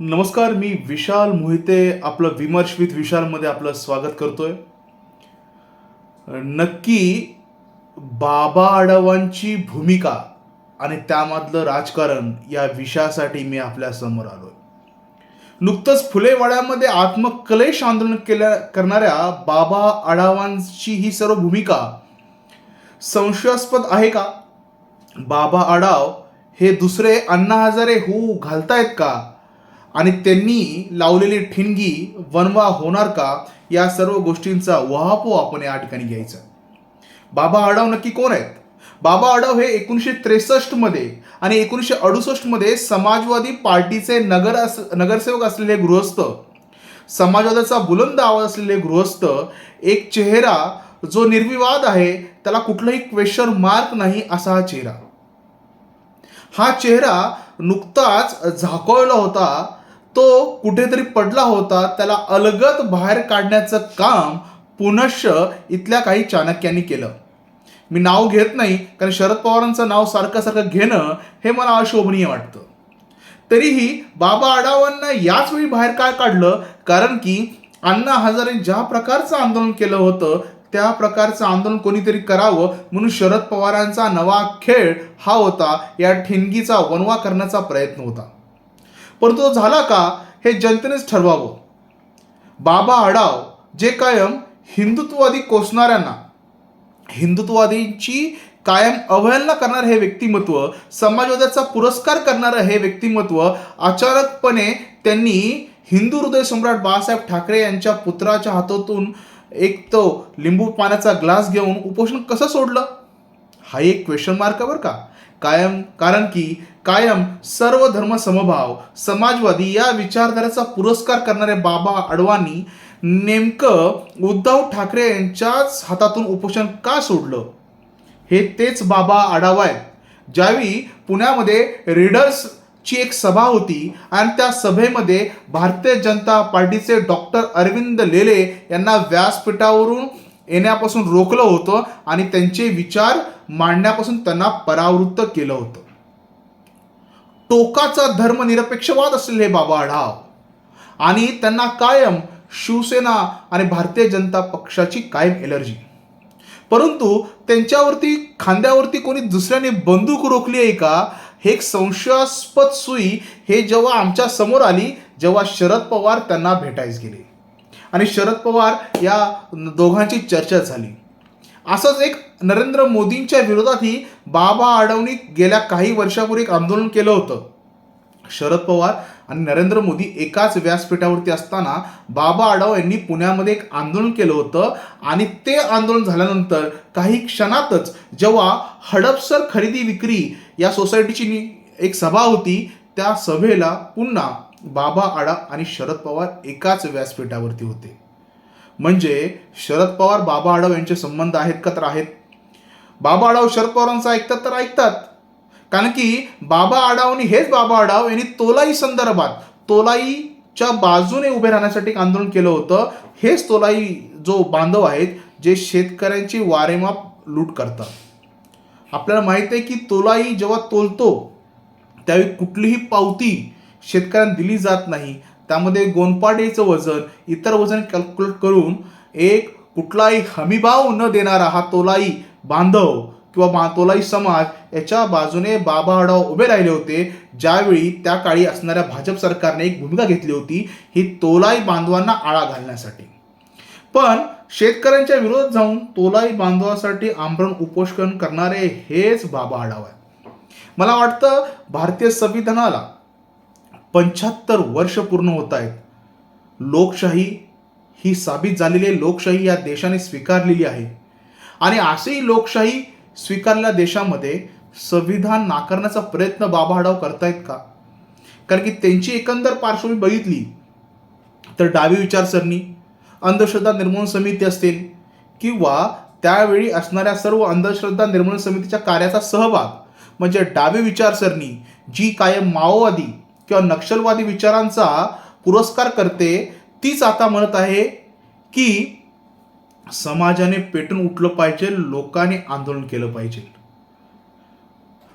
नमस्कार मी विशाल मोहिते आपलं विमर्श विथ विशालमध्ये आपलं स्वागत करतोय. नक्की बाबा आडवांची भूमिका आणि त्यामधलं राजकारण या विषयासाठी मी आपल्यासमोर आलोय. नुकतंच फुलेवाड्यामध्ये आत्मकलेश आंदोलन केल्या करणाऱ्या बाबा आढावांची ही सर्व भूमिका संशयास्पद आहे का? बाबा आडाव हे दुसरे अण्णा हजारे होऊ घालतायत का? आणि त्यांनी लावलेली ठिणगी वनवा होणार का या सर्व गोष्टींचा वहापो आपण या ठिकाणी घ्यायचा. बाबा आडाव नक्की कोण आहेत? बाबा आडाव हे एकोणीसशे त्रेसष्टमध्ये आणि एकोणीसशे अडुसष्टमध्ये समाजवादी पार्टीचे नगर अस नगरसेवक असलेले गृहस्थ समाजवादाचा बुलंद आवाज असलेले गृहस्थ एक चेहरा जो निर्विवाद आहे त्याला कुठलाही क्वेश्चन मार्क नाही असा हा चेहरा. हा चेहरा नुकताच झाकोळला होता तो कुठेतरी पडला होता त्याला अलगद बाहेर काढण्याचं काम पुनश्च इथल्या काही चाणक्यांनी केलं. मी नाव घेत नाही कारण शरद पवारांचं नाव सारखं सारखं घेणं हे मला अशोभनीय वाटतं. तरीही बाबा आढावांना याच वेळी बाहेर काय काढलं? कारण की अण्णा हजारे ज्या प्रकारचं आंदोलन केलं होतं त्या प्रकारचं आंदोलन कोणीतरी करावं म्हणून शरद पवारांचा नवा खेळ हा होता या ठिणगीचा वनवा करण्याचा प्रयत्न होता. परंतु तो झाला का हे जनतेनेच ठरवावं. बाबा आडाव जे कायम हिंदुत्ववादी कोसणाऱ्यांना हिंदुत्ववादींची कायम अवहेलना करणारं हे व्यक्तिमत्व समाजवादाचा पुरस्कार करणारं हे व्यक्तिमत्व अचानकपणे त्यांनी हिंदू हृदय सम्राट बाळासाहेब ठाकरे यांच्या पुत्राच्या हातातून एक तो लिंबू पाण्याचा ग्लास घेऊन उपोषण कसं सोडलं? हा एक क्वेश्चन मार्क आहे बरं का. कायम कारण की कायम सर्व धर्म समभाव समाजवादी या विचारधारेचा पुरस्कार करणारे बाबा अडवाणी नेमकं उद्धव ठाकरे यांच्याच हातातून उपोषण का सोडलं? हे तेच बाबा आढावा आहेत ज्यावेळी पुण्यामध्ये रीडर्सची एक सभा होती आणि त्या सभेमध्ये भारतीय जनता पार्टीचे डॉक्टर अरविंद लेले यांना व्यासपीठावरून येण्यापासून रोखलं होतं आणि त्यांचे विचार मांडण्यापासून त्यांना परावृत्त केलं होतं. टोकाचा धर्मनिरपेक्षवाद असलेले हे बाबा आढाव. आणि त्यांना कायम शिवसेना आणि भारतीय जनता पक्षाची कायम एलर्जी. परंतु त्यांच्यावरती खांद्यावरती कोणी दुसऱ्याने बंदूक रोखली आहे का हे एक संशयास्पद सुई हे जेव्हा आमच्यासमोर आली जेव्हा शरद पवार त्यांना भेटायच गेले. आणि शरद पवार या दोघांची चर्चा झाली. असंच एक नरेंद्र मोदींच्या विरोधातही बाबा आडवणी गेल्या काही वर्षापूर्वी एक आंदोलन केलं होतं. शरद पवार आणि नरेंद्र मोदी एकाच व्यासपीठावरती असताना बाबा आढाव यांनी पुण्यामध्ये एक आंदोलन केलं होतं आणि ते आंदोलन झाल्यानंतर काही क्षणातच जेव्हा हडपसर खरेदी विक्री या सोसायटीची एक सभा होती त्या सभेला पुन्हा बाबा आडा आणि शरद पवार एकाच व्यासपीठावरती होते. म्हणजे शरद पवार बाबा आडव यांचे संबंध आहेत का तर आहेत. बाबा आढाव शरद पवारांचं ऐकतात तर ऐकतात. कारण की बाबा आडावनी हेच बाबा आडाव यांनी तोलाई संदर्भात तोलाईच्या बाजूने उभे राहण्यासाठी एक आंदोलन केलं होतं. हेच तोलाई जो बांधव आहेत जे शेतकऱ्यांची वारेमाप लूट करतात. आपल्याला माहीत आहे की तोलाई जेव्हा तोलतो त्यावेळी कुठलीही पावती शेतकऱ्यांना दिली जात नाही. त्यामध्ये गोनपाडेचं वजन इतर वजन कॅल्क्युलेट करून एक कुठलाही हमीभाव न देणारा हा तोलाई बांधव किंवा बा तोलाई समाज याच्या बाजूने बाबा आढाव उभे राहिले होते. ज्यावेळी त्या काळी असणाऱ्या भाजप सरकारने एक भूमिका घेतली होती ही तोलाई बांधवांना आळा घालण्यासाठी. पण शेतकऱ्यांच्या विरोधात जाऊन तोलाई बांधवासाठी आमरण उपोषण करणारे हेच बाबा आढाव आहे मला वाटतं भारतीय संविधानाला पंच्याहत्तर वर्ष पूर्ण होत आहेत. लोकशाही ही साबित झालेली लोकशाही या देशाने स्वीकारलेली आहे. आणि असेही लोकशाही स्वीकारलेल्या देशामध्ये संविधान नाकारण्याचा प्रयत्न बाबा करतायत का? कारण की त्यांची एकंदर पार्श्वभूमी बघितली तर डावी विचारसरणी अंधश्रद्धा निर्मूलन समिती असतील किंवा त्यावेळी असणाऱ्या सर्व अंधश्रद्धा निर्मूलन समितीच्या कार्याचा सहभाग म्हणजे डावी विचारसरणी जी कायम माओवादी किंवा नक्षलवादी विचारांचा पुरस्कार करते तीच आता म्हणत आहे की समाजाने पेटून उठलं पाहिजे लोकांनी आंदोलन केलं पाहिजे.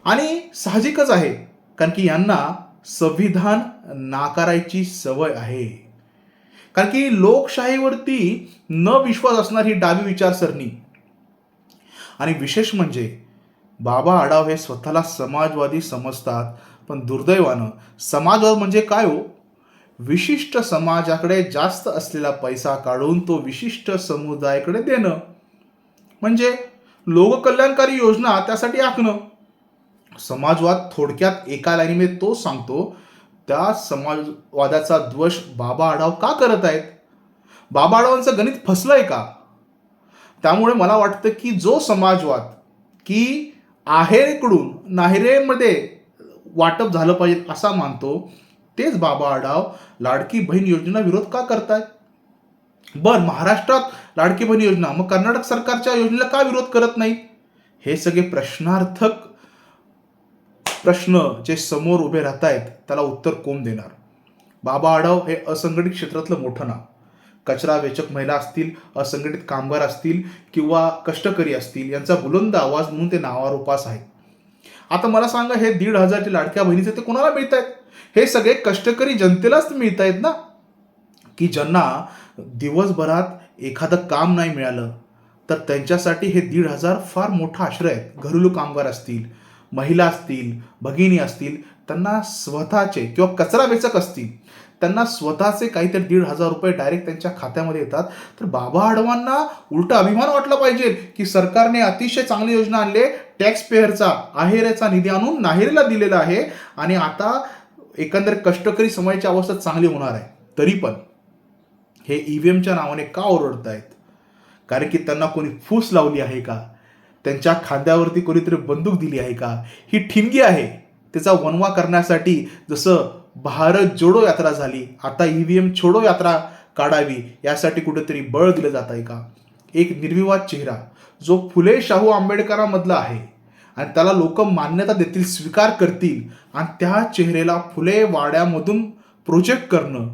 आणि साहजिकच आहे कारण की यांना संविधान नाकारायची सवय आहे. कारण की लोकशाहीवरती न विश्वास असणारी ही डावी विचारसरणी. आणि विशेष म्हणजे बाबा आढाव हे स्वतःला समाजवादी समजतात पण दुर्दैवानं समाजवाद म्हणजे काय हो? विशिष्ट समाजाकडे जास्त असलेला पैसा काढून तो विशिष्ट समुदायाकडे देणं. म्हणजे लोककल्याणकारी योजना त्यासाठी आखणं. समाजवाद थोडक्यात एका लाईनीमध्ये तो सांगतो. त्या समाजवादाचा द्वष बाबा आढाव का करत आहेत? बाबा आढावांचं गणित फसलंय का? त्यामुळे मला वाटतं की जो समाजवाद की आहेरेकडून नाहिरेमध्ये वाटप झालं पाहिजे असा मानतो. तेच बाबा आढाव लाडकी बहीण योजना विरोध का करतायत बर महाराष्ट्रात लाडकी बहीण योजना मग कर्नाटक सरकारच्या योजनेला का विरोध करत नाही? हे सगळे प्रश्नार्थक प्रश्न जे समोर उभे राहत आहेत त्याला उत्तर कोण देणार? बाबा आढाव हे असंघटित क्षेत्रातलं मोठं नाव. कचरा वेचक महिला असतील असंघटित कामगार असतील किंवा कष्टकरी असतील यांचा बुलंद आवाज म्हणून ते नावारूपास आहेत. आता मला सांगा हे दीड हजारचे लाडक्या बहिणीचे ते कोणाला मिळत आहेत हे सगळे कष्टकरी जनतेलाच मिळत आहेत ना? की ज्यांना दिवसभरात एखादं काम नाही मिळालं तर त्यांच्यासाठी हे दीड हजार फार मोठा आश्रय आहेत घरेलू कामगार असतील महिला असतील भगिनी असतील त्यांना स्वतःचे किंवा कचरा वेचक असतील. त्यांना स्वतःचे काहीतरी दीड हजार रुपये डायरेक्ट त्यांच्या खात्यामध्ये येतात. तर बाबा आडवांना उलटा अभिमान वाटला पाहिजे की सरकारने अतिशय चांगली योजना आणले टॅक्स पेअरचा आहेरेचा निधी आणून नाहेरला दिलेला आहे. आणि आता एकंदर कष्टकरी समाजाची अवस्था चांगली होणार आहे. तरी पण हे ई व्ही एमच्या नावाने का ओरडत आहेत? कारण की त्यांना कोणी फूस लावली आहे का? त्यांच्या खांद्यावरती कोणीतरी बंदूक दिली आहे का? ही ठिणगी आहे. त्याचा वनवा करण्यासाठी जसं भारत जोडो यात्रा झाली. आता ई व्ही एम छोडो यात्रा काढावी यासाठी कुठेतरी बळ दिलं जात आहे का? एक निर्विवाद चेहरा जो फुले शाहू आंबेडकरांमधला आहे. आणि त्याला लोक मान्यता देतील स्वीकार करतील. आणि त्या चेहऱ्याला फुले वाड्यामधून प्रोजेक्ट करणं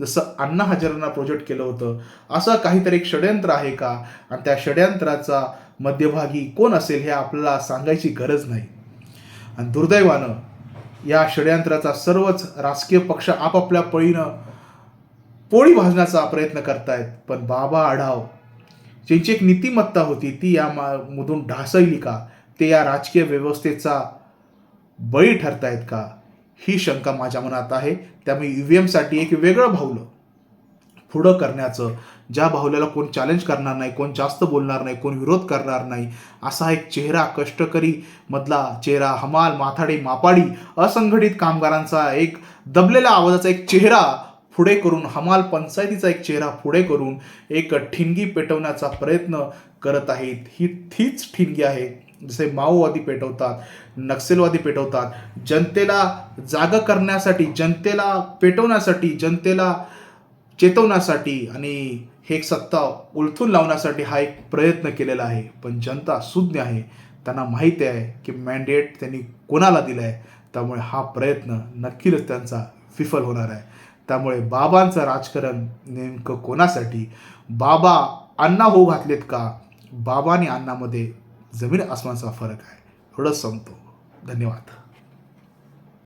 जसं अण्णा हजारांना प्रोजेक्ट केलं होतं असं काहीतरी एक षडयंत्र आहे का? आणि त्या षडयंत्राचा मध्यभागी कोण असेल हे आपल्याला सांगायची गरज नाही. आणि दुर्दैवानं या षडयंत्राचा सर्वच राजकीय पक्ष आपापल्या पळीनं पोळी भाजण्याचा प्रयत्न करतायत. पण बाबा आढाव ज्यांची एक नीतिमत्ता होती ती या मा- मधून ढासळली का? ते या राजकीय व्यवस्थेचा बळी ठरतायत का? ही शंका माझ्या मनात आहे. त्यामुळे ई व्ही एमसाठी एक वेगळं भावलं पुढं करण्याचं ज्या बाहुल्याला कोण चॅलेंज करणार नाही कोण जास्त बोलणार नाही कोण विरोध करणार नाही असा एक चेहरा कष्टकरी मधला चेहरा हमाल माथाडी मापाडी असंघटित कामगारांचा एक दबलेला आवाजाचा एक चेहरा पुढे करून हमाल पंचायतीचा एक चेहरा पुढे करून एक ठिणगी पेटवण्याचा प्रयत्न करत आहेत. ही तीच ठिणगी आहे जसे माओवादी पेटवतात नक्षलवादी पेटवतात. जनतेला जाग करण्यासाठी जनतेला पेटवण्यासाठी जनतेला चेतवण्यासाठी आणि हे एक सत्ता उलथून लावण्यासाठी हा एक प्रयत्न केलेला आहे. पण जनता सुज्ञ आहे. त्यांना माहिती आहे की मॅन्डेट त्यांनी कोणाला दिलं आहे त्यामुळे हा प्रयत्न नक्कीच त्यांचा विफल होणार आहे. त्यामुळे बाबांचं राजकारण नेमकं कोणासाठी? बाबा अण्णा होऊ घातलेत का? बाबा आणि अण्णामध्ये जमीन आसमानचा फरक आहे. एवढंच सांगतो धन्यवाद.